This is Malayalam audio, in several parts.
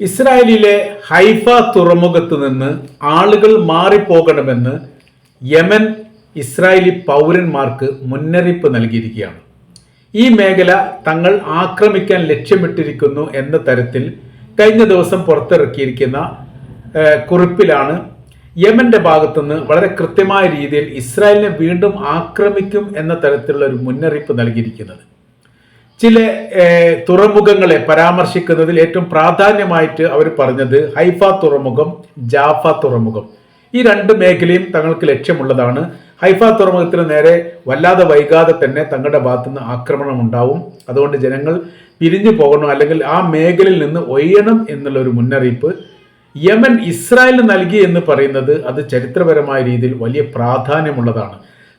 ഇസ്രായേലിലെ ഹൈഫ തുറമുഖത്ത് നിന്ന് ആളുകൾ മാറിപ്പോകണമെന്ന് യമൻ ഇസ്രായേലി പൗരന്മാർക്ക് മുന്നറിയിപ്പ് നൽകിയിരിക്കുകയാണ്. ഈ മേഖല തങ്ങൾ ആക്രമിക്കാൻ ലക്ഷ്യമിട്ടിരിക്കുന്നു എന്ന തരത്തിൽ കഴിഞ്ഞ ദിവസം പുറത്തിറക്കിയിരിക്കുന്ന കുറിപ്പിലാണ് യമന്റെ ഭാഗത്തുനിന്ന് വളരെ കൃത്യമായ രീതിയിൽ ഇസ്രായേലിനെ വീണ്ടും ആക്രമിക്കും എന്ന തരത്തിലുള്ള ഒരു മുന്നറിയിപ്പ് നൽകിയിരിക്കുന്നത്. ചില തുറമുഖങ്ങളെ പരാമർശിക്കുന്നതിൽ ഏറ്റവും പ്രാധാന്യമായിട്ട് അവർ പറഞ്ഞത് ഹൈഫ തുറമുഖം ജാഫ തുറമുഖം. ഈ രണ്ട് മേഖലയും തങ്ങൾക്ക് ലക്ഷ്യമുള്ളതാണ്. ഹൈഫ തുറമുഖത്തിന് നേരെ വല്ലാതെ വൈകാതെ തന്നെ തങ്ങളുടെ ഭാഗത്തുനിന്ന് ആക്രമണം ഉണ്ടാവും. അതുകൊണ്ട് ജനങ്ങൾ പിരിഞ്ഞു പോകണം അല്ലെങ്കിൽ ആ മേഖലയിൽ നിന്ന് ഒയ്യണം എന്നുള്ള ഒരു മുന്നറിയിപ്പ്. യമൻ ഇസ്രായേലിന് നൽകി എന്ന് പറയുന്നത് അത് ചരിത്രപരമായ രീതിയിൽ വലിയ പ്രാധാന്യമുള്ളതാണ്.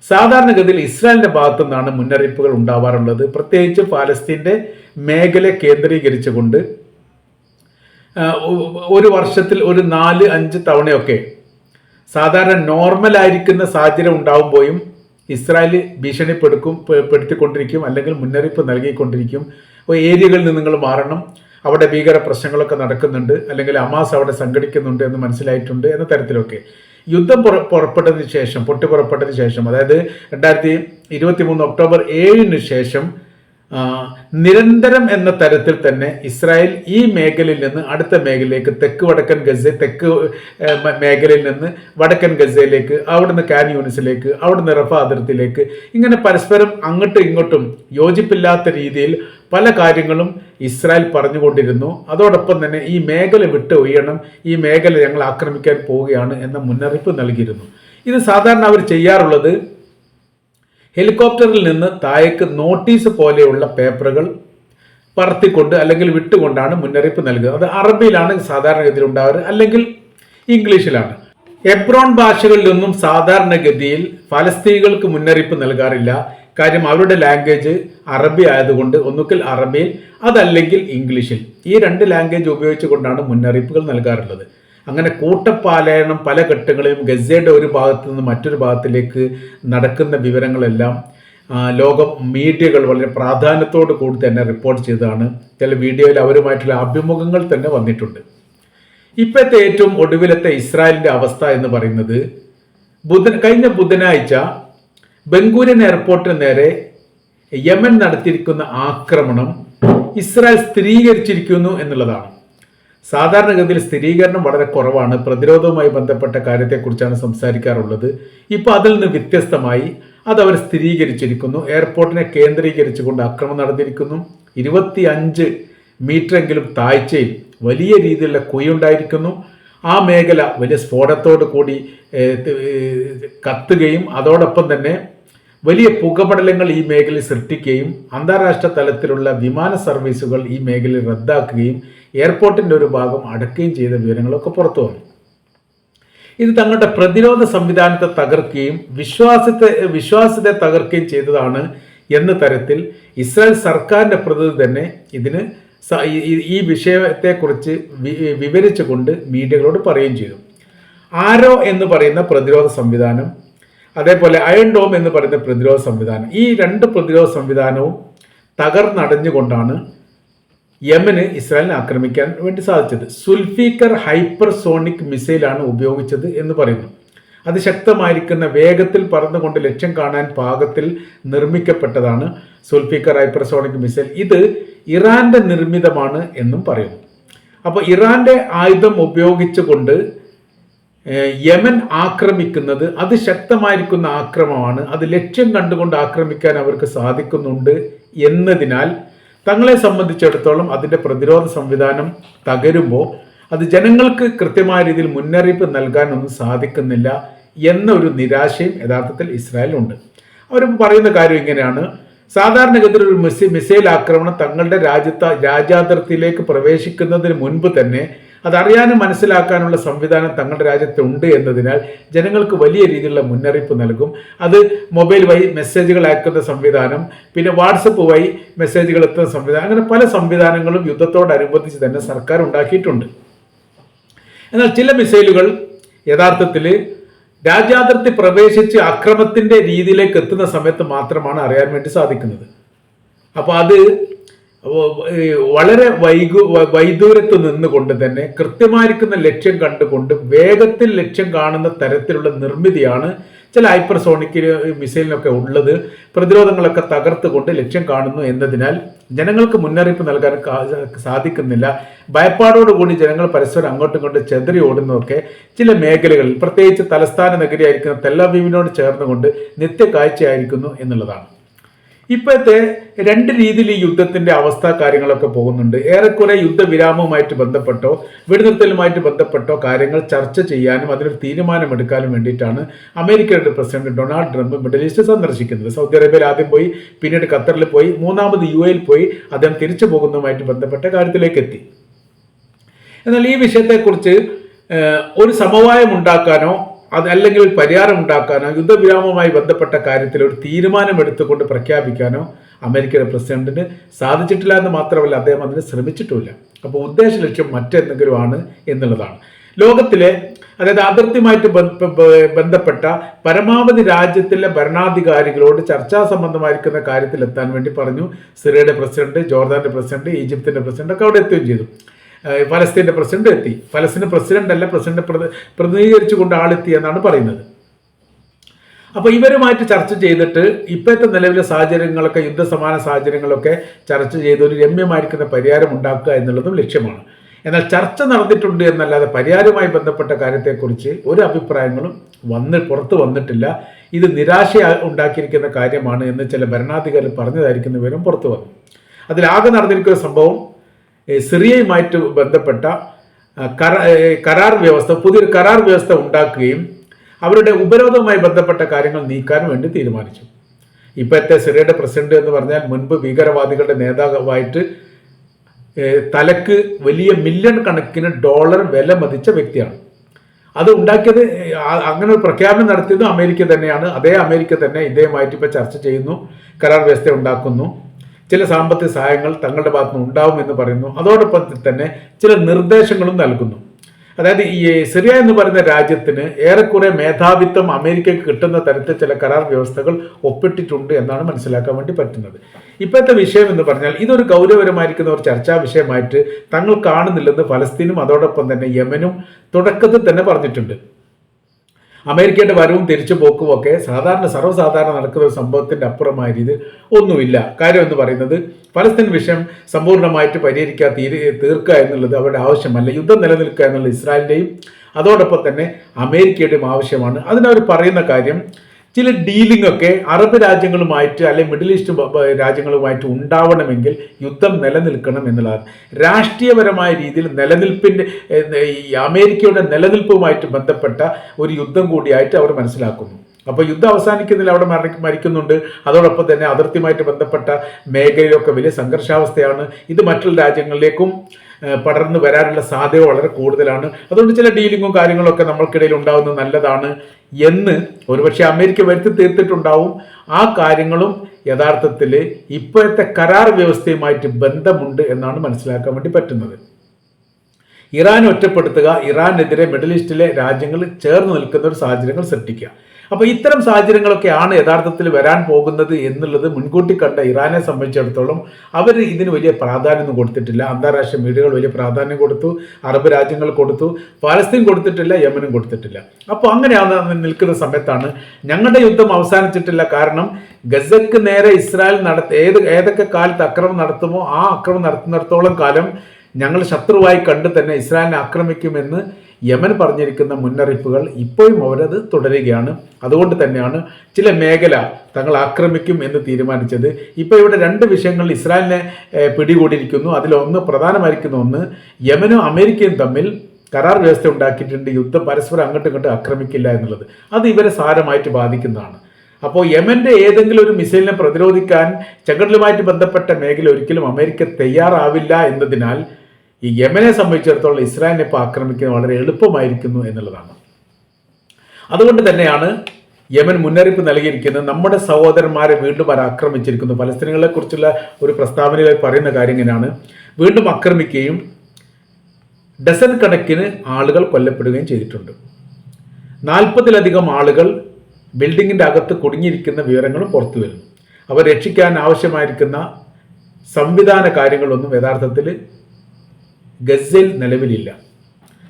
സാധാരണഗതിയിൽ ഇസ്രായേലിന്റെ ഭാഗത്തു നിന്നാണ് മുന്നറിയിപ്പുകൾ ഉണ്ടാവാറുള്ളത്. പ്രത്യേകിച്ച് ഫലസ്തീന്റെ മേഖല കേന്ദ്രീകരിച്ചുകൊണ്ട് ഒരു വർഷത്തിൽ ഒരു നാല് അഞ്ച് തവണയൊക്കെ സാധാരണ നോർമൽ ആയിരിക്കുന്ന സാഹചര്യം ഉണ്ടാവുമ്പോഴും ഇസ്രായേൽ ഭീഷണിപ്പെടുക്കും പെടുത്തിക്കൊണ്ടിരിക്കും അല്ലെങ്കിൽ മുന്നറിയിപ്പ് നൽകിക്കൊണ്ടിരിക്കും. ഏരിയകളിൽ നിന്ന് നിങ്ങൾ മാറണം. അവിടെ ഭീകര പ്രശ്നങ്ങളൊക്കെ നടക്കുന്നുണ്ട്. അല്ലെങ്കിൽ അമാസ് അവിടെ സംഘടിക്കുന്നുണ്ട് എന്ന് മനസ്സിലായിട്ടുണ്ട് എന്ന തരത്തിലൊക്കെ. യുദ്ധം പുറ പുറപ്പെട്ടതിന് ശേഷം പൊട്ടിപ്പുറപ്പെട്ടതിന് ശേഷം അതായത് രണ്ടായിരത്തി ഇരുപത്തി മൂന്ന് ഒക്ടോബർ ഏഴിന് ശേഷം നിരന്തരം എന്ന തരത്തിൽ തന്നെ ഇസ്രായേൽ ഈ മേഖലയിൽ നിന്ന് അടുത്ത മേഖലയിലേക്ക് തെക്ക് വടക്കൻ ഗസ തെക്ക് മേഖലയിൽ നിന്ന് വടക്കൻ ഗസയിലേക്ക് അവിടുന്ന് കാൻ യൂണിസിലേക്ക് അവിടുന്ന് റഫ അതിർത്തിയിലേക്ക് ഇങ്ങനെ പരസ്പരം അങ്ങോട്ടും ഇങ്ങോട്ടും യോജിപ്പില്ലാത്ത രീതിയിൽ പല കാര്യങ്ങളും ഇസ്രായേൽ പറഞ്ഞുകൊണ്ടിരുന്നു. അതോടൊപ്പം തന്നെ ഈ മേഖല വിട്ട് ഒയ്യണം ഈ മേഖല ഞങ്ങൾ ആക്രമിക്കാൻ പോവുകയാണ് എന്ന മുന്നറിയിപ്പ് നൽകിയിരുന്നു. ഇത് സാധാരണ അവർ ചെയ്യാറുള്ളത് ഹെലികോപ്റ്ററിൽ നിന്ന് താഴേക്ക് നോട്ടീസ് പോലെയുള്ള പേപ്പറുകൾ പറത്തിക്കൊണ്ട് അല്ലെങ്കിൽ വിട്ടുകൊണ്ടാണ് മുന്നറിയിപ്പ് നൽകുക അത് അറബിയിലാണ് സാധാരണഗതിയിൽ ഉണ്ടാവുക അല്ലെങ്കിൽ ഇംഗ്ലീഷിലാണ്. എബ്രോൺ ഭാഷകളിലൊന്നും സാധാരണഗതിയിൽ ഫലസ്തീനികൾക്ക് മുന്നറിയിപ്പ് നൽകാറില്ല. കാര്യം അവരുടെ ലാംഗ്വേജ് അറബി ആയതുകൊണ്ട് ഒന്നുകിൽ അറബിയിൽ അതല്ലെങ്കിൽ ഇംഗ്ലീഷിൽ. ഈ രണ്ട് ലാംഗ്വേജ് ഉപയോഗിച്ചുകൊണ്ടാണ് മുന്നറിയിപ്പുകൾ നൽകാറുള്ളത്. അങ്ങനെ കൂട്ടപ്പാലായനം പല ഘട്ടങ്ങളിലും ഗസയുടെ ഒരു ഭാഗത്ത് നിന്ന് മറ്റൊരു ഭാഗത്തിലേക്ക് നടക്കുന്ന വിവരങ്ങളെല്ലാം ലോക മീഡിയകൾ വളരെ പ്രാധാന്യത്തോട് കൂടി തന്നെ റിപ്പോർട്ട് ചെയ്തതാണ്. ചില വീഡിയോയിൽ അവരുമായിട്ടുള്ള അഭിമുഖങ്ങൾ തന്നെ വന്നിട്ടുണ്ട്. ഇപ്പോഴത്തെ ഏറ്റവും ഒടുവിലത്തെ ഇസ്രായേലിന്റെ അവസ്ഥ എന്ന് പറയുന്നത് ബുധൻ കഴിഞ്ഞ ബുധനാഴ്ച ബംഗൂരൻ എയർപോർട്ടിന് നേരെ യമൻ നടത്തിയിരിക്കുന്ന ആക്രമണം ഇസ്രായേൽ സ്ഥിരീകരിച്ചിരിക്കുന്നു എന്നുള്ളതാണ്. സാധാരണഗതിയിൽ സ്ഥിരീകരണം വളരെ കുറവാണ്. പ്രതിരോധവുമായി ബന്ധപ്പെട്ട കാര്യത്തെക്കുറിച്ചാണ് സംസാരിക്കാറുള്ളത്. ഇപ്പോൾ അതിൽ നിന്ന് വ്യത്യസ്തമായി അത് അവർ സ്ഥിരീകരിച്ചിരിക്കുന്നു. എയർപോർട്ടിനെ കേന്ദ്രീകരിച്ചുകൊണ്ട് ആക്രമണം നടന്നിരിക്കുന്നു. ഇരുപത്തി അഞ്ച് മീറ്ററെങ്കിലും താഴ്ചയിൽ വലിയ രീതിയിലുള്ള കുയുണ്ടായിരിക്കുന്നു ആ മേഖല വലിയ സ്ഫോടത്തോടു കൂടി കത്തുകയും അതോടൊപ്പം തന്നെ വലിയ പുകപടലങ്ങൾ ഈ മേഖലയിൽ സൃഷ്ടിക്കുകയും അന്താരാഷ്ട്ര തലത്തിലുള്ള വിമാന സർവീസുകൾ ഈ മേഖലയിൽ റദ്ദാക്കുകയും എയർപോർട്ടിന്റെ ഒരു ഭാഗം അടക്കുകയും ചെയ്ത വിവരങ്ങളൊക്കെ പുറത്തു വന്നു. ഇത് തങ്ങളുടെ പ്രതിരോധ സംവിധാനത്തെ തകർക്കുകയും വിശ്വാസത്തെ വിശ്വാസത്തെ തകർക്കുകയും ചെയ്തതാണ് എന്ന തരത്തിൽ ഇസ്രായേൽ സർക്കാരിന്റെ പ്രതിനിധി തന്നെ ഇതിന് ഈ- വിഷയത്തെക്കുറിച്ച് വിവരിച്ചുകൊണ്ട് മീഡിയകളോട് പറയുകയും ചെയ്തു. ആരോ എന്ന് പറയുന്ന പ്രതിരോധ സംവിധാനം അതേപോലെ അയൺ ഡോം എന്ന് പറയുന്ന പ്രതിരോധ സംവിധാനം ഈ രണ്ട് പ്രതിരോധ സംവിധാനവും തകർന്നടഞ്ഞുകൊണ്ടാണ് യമന് ഇസ്രായേലിനെ ആക്രമിക്കാൻ വേണ്ടി സാധിച്ചത്. സുൽഫീക്കർ ഹൈപ്പർസോണിക് മിസൈലാണ് ഉപയോഗിച്ചത് എന്ന് പറയുന്നു. അത് അതിശക്തമായിരിക്കുന്ന വേഗത്തിൽ പറന്നുകൊണ്ട് ലക്ഷ്യം കാണാൻ പാകത്തിൽ നിർമ്മിക്കപ്പെട്ടതാണ് സുൽഫീക്കർ ഹൈപ്പർസോണിക് മിസൈൽ. ഇത് ഇറാന്റെ നിർമ്മിതമാണ് എന്നും പറയുന്നു. അപ്പോൾ ഇറാന്റെ ആയുധം ഉപയോഗിച്ചുകൊണ്ട് യമൻ ആക്രമിക്കുന്നത് അതിശക്തമായിരിക്കുന്ന ആക്രമമാണ്. അത് ലക്ഷ്യം കണ്ടുകൊണ്ട് ആക്രമിക്കാൻ അവർക്ക് സാധിക്കുന്നുണ്ട് എന്നതിനാൽ തങ്ങളെ സംബന്ധിച്ചിടത്തോളം അതിന്റെ പ്രതിരോധ സംവിധാനം തകരുമ്പോൾ അത് ജനങ്ങൾക്ക് കൃത്യമായ രീതിയിൽ മുന്നറിയിപ്പ് നൽകാനൊന്നും സാധിക്കുന്നില്ല എന്നൊരു നിരാശയും യഥാർത്ഥത്തിൽ ഇസ്രായേലുണ്ട് അവർ പറയുന്ന കാര്യം ഇങ്ങനെയാണ്. സാധാരണഗതിയിൽ ഒരു മിസൈ മിസൈൽ ആക്രമണം തങ്ങളുടെ രാജ്യത്ത് രാജ്യാതിർത്തിയിലേക്ക് പ്രവേശിക്കുന്നതിന് മുൻപ് തന്നെ അതറിയാനും മനസ്സിലാക്കാനുള്ള സംവിധാനം തങ്ങളുടെ രാജ്യത്തുണ്ട് എന്നതിനാൽ ജനങ്ങൾക്ക് വലിയ രീതിയിലുള്ള മുന്നറിയിപ്പ് നൽകും. അത് മൊബൈൽ വഴി മെസ്സേജുകൾ അയക്കുന്ന സംവിധാനം പിന്നെ വാട്സപ്പ് വഴി മെസ്സേജുകൾ എത്തുന്ന സംവിധാനം അങ്ങനെ പല സംവിധാനങ്ങളും യുദ്ധത്തോടനുബന്ധിച്ച് തന്നെ സർക്കാർ ഉണ്ടാക്കിയിട്ടുണ്ട്. എന്നാൽ ചില മിസൈലുകൾ യഥാർത്ഥത്തിൽ രാജ്യാതിർത്തി പ്രവേശിച്ച് അക്രമത്തിന്റെ രീതിയിലേക്ക് എത്തുന്ന സമയത്ത് മാത്രമാണ് അറിയാൻ വേണ്ടി സാധിക്കുന്നത്. അപ്പോൾ അത് വളരെ വൈകു വൈദൂരത്ത് നിന്നുകൊണ്ട് തന്നെ കൃത്യമായിരിക്കുന്ന ലക്ഷ്യം കണ്ടുകൊണ്ട് വേഗത്തിൽ ലക്ഷ്യം കാണുന്ന തരത്തിലുള്ള നിർമ്മിതിയാണ് ചില ഹൈപ്പർസോണിക് മിസൈലിനൊക്കെ ഉള്ളത്. പ്രതിരോധങ്ങളൊക്കെ തകർത്തുകൊണ്ട് ലക്ഷ്യം കാണുന്നു എന്നതിനാൽ ജനങ്ങൾക്ക് മുന്നറിയിപ്പ് നൽകാൻ സാധിക്കുന്നില്ല. ഭയപ്പാടോടുകൂടി ജനങ്ങൾ പരസ്പരം അങ്ങോട്ടും ഇങ്ങോട്ടും ചെതറി ഓടുന്നതൊക്കെ ചില മേഖലകളിൽ പ്രത്യേകിച്ച് തലസ്ഥാന നഗരിയായിരിക്കുന്ന തെല്ലവീവിനോട് ചേർന്നുകൊണ്ട് നിത്യ കാഴ്ചയായിരിക്കുന്നു എന്നുള്ളതാണ്. ഇപ്പോഴത്തെ രണ്ട് രീതിയിൽ ഈ യുദ്ധത്തിന്റെ അവസ്ഥ കാര്യങ്ങളൊക്കെ പോകുന്നുണ്ട്. ഏറെക്കുറെ യുദ്ധവിരാമവുമായിട്ട് ബന്ധപ്പെട്ടോ വെടിനിർത്തലുമായിട്ട് ബന്ധപ്പെട്ടോ കാര്യങ്ങൾ ചർച്ച ചെയ്യാനും അതിനൊരു തീരുമാനമെടുക്കാനും വേണ്ടിയിട്ടാണ് അമേരിക്കയുടെ president Donald Trump middle east സന്ദർശിക്കുന്നത്. സൗദി അറേബ്യയിൽ ആദ്യം പോയി പിന്നീട് ഖത്തറിൽ പോയി മൂന്നാമത് യു എയിൽ പോയി അദ്ദേഹം തിരിച്ചു പോകുന്നതുമായിട്ട് ബന്ധപ്പെട്ട കാര്യത്തിലേക്ക് എത്തി. എന്നാൽ ഈ വിഷയത്തെക്കുറിച്ച് ഒരു സമവായം ഉണ്ടാക്കാനോ അത് അല്ലെങ്കിൽ പരിഹാരം ഉണ്ടാക്കാനോ യുദ്ധവിരാമവുമായി ബന്ധപ്പെട്ട കാര്യത്തിൽ ഒരു തീരുമാനം എടുത്തുകൊണ്ട് പ്രഖ്യാപിക്കാനോ അമേരിക്കയുടെ പ്രസിഡന്റിന് സാധിച്ചിട്ടില്ല എന്ന് മാത്രമല്ല അദ്ദേഹം അതിന് ശ്രമിച്ചിട്ടുമില്ല. അപ്പോൾ ഉദ്ദേശ ലക്ഷ്യം മറ്റെന്തെങ്കിലും ആണ് എന്നുള്ളതാണ്. ലോകത്തിലെ അതായത് അതിർത്തിയുമായിട്ട് ബന്ധപ്പെട്ട പരമാവധി രാജ്യത്തിലെ ഭരണാധികാരികളോട് ചർച്ചാ സംബന്ധമായിരിക്കുന്ന കാര്യത്തിൽ എത്താൻ വേണ്ടി പറഞ്ഞു. സിറിയയുടെ പ്രസിഡന്റ് ജോർദാന്റെ പ്രസിഡന്റ് ഈജിപ്തിന്റെ പ്രസിഡന്റ് ഒക്കെ അവിടെ എത്തുകയും ചെയ്തു. ഏഹ് ഫലസ്തീന്റെ പ്രസിഡന്റ് എത്തി. ഫലസ്തീൻ പ്രസിഡന്റ് അല്ല പ്രസിഡന്റ് പ്രതി- പ്രതിനിധീകരിച്ചുകൊണ്ട് ആളെത്തി എന്നാണ് പറയുന്നത്. അപ്പോൾ ഇവരുമായിട്ട് ചർച്ച ചെയ്തിട്ട് ഇപ്പോഴത്തെ നിലവിലെ സാഹചര്യങ്ങളൊക്കെ യുദ്ധസമാന സാഹചര്യങ്ങളൊക്കെ ചർച്ച ചെയ്ത് ഒരു രമ്യമായിരിക്കുന്ന പരിഹാരം ഉണ്ടാക്കുക എന്നുള്ളതും ലക്ഷ്യമാണ്. എന്നാൽ ചർച്ച നടന്നിട്ടുണ്ട് എന്നല്ലാതെ പരിഹാരവുമായി ബന്ധപ്പെട്ട കാര്യത്തെക്കുറിച്ച് ഒരു അഭിപ്രായങ്ങളും വന്ന് പുറത്തു വന്നിട്ടില്ല. ഇത് നിരാശ ഉണ്ടാക്കിയിരിക്കുന്ന കാര്യമാണ് എന്ന് ചില ഭരണാധികാരി പറഞ്ഞതായിരിക്കുന്ന വിവരം പുറത്തു വന്നു. അതിലാകെ നടന്നിരിക്കുന്ന സംഭവം സിറിയയുമായിട്ട് ബന്ധപ്പെട്ട കര- കരാർ വ്യവസ്ഥ പുതിയൊരു കരാർ വ്യവസ്ഥ ഉണ്ടാക്കുകയും അവരുടെ ഉപരോധവുമായി ബന്ധപ്പെട്ട കാര്യങ്ങൾ നീക്കാൻ വേണ്ടി തീരുമാനിച്ചു. ഇപ്പോഴത്തെ സിറിയയുടെ പ്രസിഡന്റ് എന്ന് പറഞ്ഞാൽ മുൻപ് ഭീകരവാദികളുടെ നേതാവായിട്ട് തലക്ക് വലിയ മില്യൺ കണക്കിന് ഡോളർ വില മതിച്ച വ്യക്തിയാണ്. അത് ഉണ്ടാക്കിയത് അങ്ങനെ ഒരു പ്രഖ്യാപനം നടത്തിയത് അമേരിക്ക തന്നെയാണ്. അതേ അമേരിക്ക തന്നെ ഇദ്ദേഹമായിട്ട് ഇപ്പോൾ ചർച്ച ചെയ്യുന്നു കരാർ വ്യവസ്ഥ ഉണ്ടാക്കുന്നു. ചില സാമ്പത്തിക സഹായങ്ങൾ തങ്ങളുടെ ഭാഗത്ത് നിന്ന് ഉണ്ടാവും എന്ന് പറയുന്നു. അതോടൊപ്പം തന്നെ ചില നിർദ്ദേശങ്ങളും നൽകുന്നു. അതായത് ഈ സിറിയ എന്ന് പറയുന്ന രാജ്യത്തിന് ഏറെക്കുറെ മേധാവിത്വം അമേരിക്കയ്ക്ക് കിട്ടുന്ന തരത്തിൽ ചില കരാർ വ്യവസ്ഥകൾ ഒപ്പിട്ടിട്ടുണ്ട് എന്നാണ് മനസ്സിലാക്കാൻ വേണ്ടി പറ്റുന്നത്. ഇപ്പോഴത്തെ വിഷയം എന്ന് പറഞ്ഞാൽ ഇതൊരു ഗൗരവപരമായിരിക്കുന്ന ഒരു ചർച്ചാ വിഷയമായിട്ട് തങ്ങൾ കാണുന്നില്ലെന്ന് ഫലസ്തീനും അതോടൊപ്പം തന്നെ യമനും തുടക്കത്തിൽ തന്നെ പറഞ്ഞിട്ടുണ്ട്. അമേരിക്കയുടെ വരവും തിരിച്ചു പോക്കും ഒക്കെ സാധാരണ സർവസാധാരണ നടക്കുന്ന ഒരു സംഭവത്തിന്റെ അപ്പുറമായ ഒന്നുമില്ല. കാര്യം എന്ന് പറയുന്നത് പലസ്തീൻ വിഷയം സമ്പൂർണമായിട്ട് പരിഹരിക്കാൻ തീരെ തീർക്കുക എന്നുള്ളത് അവരുടെ ആവശ്യമല്ല. യുദ്ധം നിലനിൽക്കുക എന്നുള്ളത് ഇസ്രായേലിന്റെയും അതോടൊപ്പം തന്നെ അമേരിക്കയുടെയും ആവശ്യമാണ്. അതിനവർ പറയുന്ന കാര്യം ചില ഡീലിംഗ് ഒക്കെ അറബ് രാജ്യങ്ങളുമായിട്ട് അല്ലെങ്കിൽ മിഡിൽ ഈസ്റ്റ് രാജ്യങ്ങളുമായിട്ട് ഉണ്ടാവണമെങ്കിൽ യുദ്ധം നിലനിൽക്കണം എന്നുള്ളതാണ്. രാഷ്ട്രീയപരമായ രീതിയിൽ നിലനിൽപ്പിന്റെ ഈ അമേരിക്കയുടെ നിലനിൽപ്പുമായിട്ട് ബന്ധപ്പെട്ട ഒരു യുദ്ധം കൂടിയായിട്ട് അവർ മനസ്സിലാക്കുന്നു. അപ്പോൾ യുദ്ധം അവസാനിക്കുന്നില്ല അവിടെ മരണ മരിക്കുന്നുണ്ട്. അതോടൊപ്പം തന്നെ അതിർത്തിയുമായിട്ട് ബന്ധപ്പെട്ട മേഖലയിലൊക്കെ വലിയ സംഘർഷാവസ്ഥയാണ് ഇത് മറ്റുള്ള രാജ്യങ്ങളിലേക്കും പടർന്നു വരാനുള്ള സാധ്യത വളരെ കൂടുതലാണ്. അതുകൊണ്ട് ചില ഡീലിങ്ങും കാര്യങ്ങളൊക്കെ നമ്മൾക്കിടയിൽ ഉണ്ടാകുന്നത് നല്ലതാണ് എന്ന് ഒരുപക്ഷെ അമേരിക്ക വരുത്തി തീർത്തിട്ടുണ്ടാവും. ആ കാര്യങ്ങളും യഥാർത്ഥത്തിൽ ഇപ്പോഴത്തെ കരാർ വ്യവസ്ഥയുമായിട്ട് ബന്ധമുണ്ട് എന്നാണ് മനസ്സിലാക്കാൻ വേണ്ടി പറ്റുന്നത്. ഇറാൻ ഒറ്റപ്പെടുത്തുക ഇറാനെതിരെ മിഡിൽ ഈസ്റ്റിലെ രാജ്യങ്ങൾ ചേർന്ന് നിൽക്കുന്ന ഒരു സാഹചര്യങ്ങൾ സൃഷ്ടിക്കുക. അപ്പോൾ ഇത്തരം സാഹചര്യങ്ങളൊക്കെയാണ് യഥാർത്ഥത്തിൽ വരാൻ പോകുന്നത് എന്നുള്ളത് മുൻകൂട്ടി കണ്ട ഇറാനെ സംബന്ധിച്ചിടത്തോളം അവർ ഇതിന് വലിയ പ്രാധാന്യമൊന്നും കൊടുത്തിട്ടില്ല. അന്താരാഷ്ട്ര മീഡിയകൾ വലിയ പ്രാധാന്യം കൊടുത്തു അറബ് രാജ്യങ്ങൾ കൊടുത്തു പാലസ്തീൻ കൊടുത്തിട്ടില്ല യമനും കൊടുത്തിട്ടില്ല. അപ്പോൾ അങ്ങനെയാണ് നിൽക്കുന്ന സമയത്താണ് ഞങ്ങളുടെ യുദ്ധം അവസാനിച്ചിട്ടില്ല. കാരണം ഗസക്ക് നേരെ ഇസ്രായേൽ നട ഏത് ഏതൊക്കെ കാലത്ത് അക്രമം നടത്തുമോ ആ അക്രമം നടത്തുന്നിടത്തോളം കാലം ഞങ്ങൾ ശത്രുവായി കണ്ട് തന്നെ ഇസ്രായേലിനെ ആക്രമിക്കുമെന്ന് യമൻ പറഞ്ഞിരിക്കുന്ന മുന്നറിയിപ്പുകൾ ഇപ്പോഴും അവരത് തുടരുകയാണ്. അതുകൊണ്ട് തന്നെയാണ് ചില മേഖല തങ്ങൾ ആക്രമിക്കും എന്ന് തീരുമാനിച്ചത്. ഇപ്പോൾ ഇവിടെ രണ്ട് വിഷയങ്ങൾ ഇസ്രായേലിനെ പിടികൂടിയിരിക്കുന്നു. അതിലൊന്ന് പ്രധാനമായിരിക്കുന്ന ഒന്ന് യമനും അമേരിക്കയും തമ്മിൽ കരാർ വ്യവസ്ഥ ഉണ്ടാക്കിയിട്ടുണ്ട്. യുദ്ധം പരസ്പരം അങ്ങോട്ടും ഇങ്ങോട്ടും ആക്രമിക്കില്ല എന്നുള്ളത്. അത് ഇവരെ സാരമായിട്ട് ബാധിക്കുന്നതാണ്. അപ്പോൾ യമന്റെ ഏതെങ്കിലും ഒരു മിസൈലിനെ പ്രതിരോധിക്കാൻ ചെങ്കടലുമായിട്ട് ബന്ധപ്പെട്ട മേഖല ഒരിക്കലും അമേരിക്ക തയ്യാറാവില്ല എന്നതിനാൽ ഈ യമനെ സംബന്ധിച്ചിടത്തോളം ഇസ്രായേലിനെ ഇപ്പോൾ ആക്രമിക്കുന്നത് വളരെ എളുപ്പമായിരിക്കുന്നു എന്നുള്ളതാണ്. അതുകൊണ്ട് തന്നെയാണ് യമൻ മുന്നറിയിപ്പ് നൽകിയിരിക്കുന്നത്. നമ്മുടെ സഹോദരന്മാരെ വീണ്ടും അവർ ആക്രമിച്ചിരിക്കുന്നു. പലസ്തീനുകളെ കുറിച്ചുള്ള ഒരു പ്രസ്താവനയിൽ പറയുന്ന കാര്യം ഇങ്ങനെയാണ്. വീണ്ടും ആക്രമിക്കുകയും ഡസൻ കണക്കിന് ആളുകൾ കൊല്ലപ്പെടുകയും ചെയ്തിട്ടുണ്ട്. നാൽപ്പതിലധികം ആളുകൾ ബിൽഡിങ്ങിന്റെ അകത്ത് കുടുങ്ങിയിരിക്കുന്ന വിവരങ്ങളും പുറത്തു വരുന്നു. അവർ രക്ഷിക്കാൻ ആവശ്യമായിരിക്കുന്ന സംവിധാന കാര്യങ്ങളൊന്നും യഥാർത്ഥത്തിൽ ഗസയിൽ നിലവിലില്ല.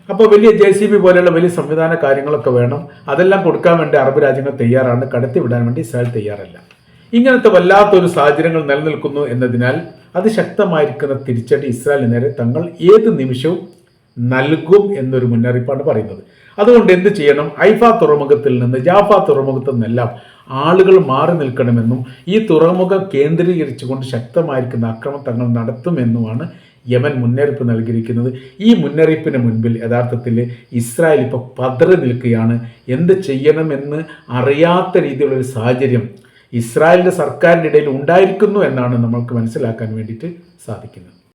അപ്പോൾ വലിയ ജെ സി ബി പോലെയുള്ള വലിയ സംവിധാന കാര്യങ്ങളൊക്കെ വേണം. അതെല്ലാം കൊടുക്കാൻ വേണ്ടി അറബ് രാജ്യങ്ങൾ തയ്യാറാണ്. കടത്തി വിടാൻ വേണ്ടി ഇസ്രായേൽ തയ്യാറല്ല. ഇങ്ങനത്തെ വല്ലാത്തൊരു സാഹചര്യങ്ങൾ നിലനിൽക്കുന്നു എന്നതിനാൽ അതിശക്തമായിരിക്കുന്ന തിരിച്ചടി ഇസ്രായേലിന് നേരെ തങ്ങൾ ഏത് നിമിഷവും നൽകും എന്നൊരു മുന്നറിയിപ്പാണ് പറയുന്നത്. അതുകൊണ്ട് എന്ത് ചെയ്യണം? ഐഫ തുറമുഖത്തിൽ നിന്ന് ജാഫ തുറമുഖത്തു നിന്നെല്ലാം ആളുകൾ മാറി നിൽക്കണമെന്നും ഈ തുറമുഖം കേന്ദ്രീകരിച്ചുകൊണ്ട് ശക്തമായിരിക്കുന്ന ആക്രമണം തങ്ങൾ നടത്തുമെന്നുമാണ് യമൻ മുന്നറിയിപ്പ് നൽകിയിരിക്കുന്നത്. ഈ മുന്നറിയിപ്പിന് മുൻപിൽ യഥാർത്ഥത്തിൽ ഇസ്രായേൽ ഇപ്പോൾ പതറി നിൽക്കുകയാണ്. എന്ത് ചെയ്യണമെന്ന് അറിയാത്ത രീതിയിലുള്ളൊരു സാഹചര്യം ഇസ്രായേലിന്റെ സർക്കാരിന്റെ ഇടയിൽ ഉണ്ടായിരിക്കുന്നു എന്നാണ് നമ്മൾക്ക് മനസ്സിലാക്കാൻ വേണ്ടിയിട്ട് സാധിക്കുന്നത്.